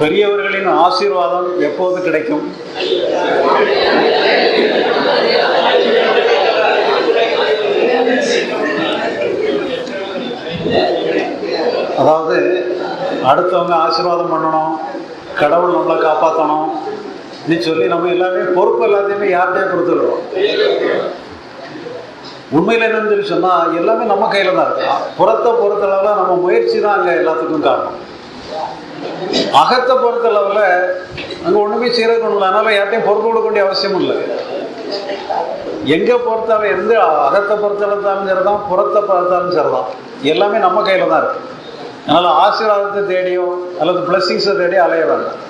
பெரியவர்களின் ஆசீர்வாதம் எப்போது கிடைக்கும்? அதாவது அடுத்தவங்க ஆசீர்வாதம் பண்ணணும் கடவுள் நம்மளை காப்பாற்றணும் நீ சொல்லி நம்ம எல்லாமே பொறுப்பு எல்லாத்தையுமே யார்கிட்டயே கொடுத்துடுறோம். உண்மையில் என்னன்னு சொல்லி சொன்னால் எல்லாமே நம்ம கையில் தான் இருக்கு. புறத்தை பொறுத்தளவில் நம்ம முயற்சி தான் அங்கே எல்லாத்துக்கும் காரணம். அகத்தை பொறுத்தளவில் அங்கே ஒன்றுமே செய்கிறது ஒன்றும் இல்லை அதனால் யார்ட்டையும் பொறுப்பு கொடுக்க வேண்டிய அவசியம் இல்லை. எங்கே பொறுத்தாலும் எந்த அகத்தை பொறுத்தளத்தாலும் சரிதான் புறத்தை பார்த்தாலும் சரிதான். எல்லாமே நம்ம கையில் தான் இருக்குது அதனால் ஆசீர்வாதத்தை தேடியோ அல்லது பிளஸ்ஸிங்ஸை தேடி அலைய வேண்டாம்.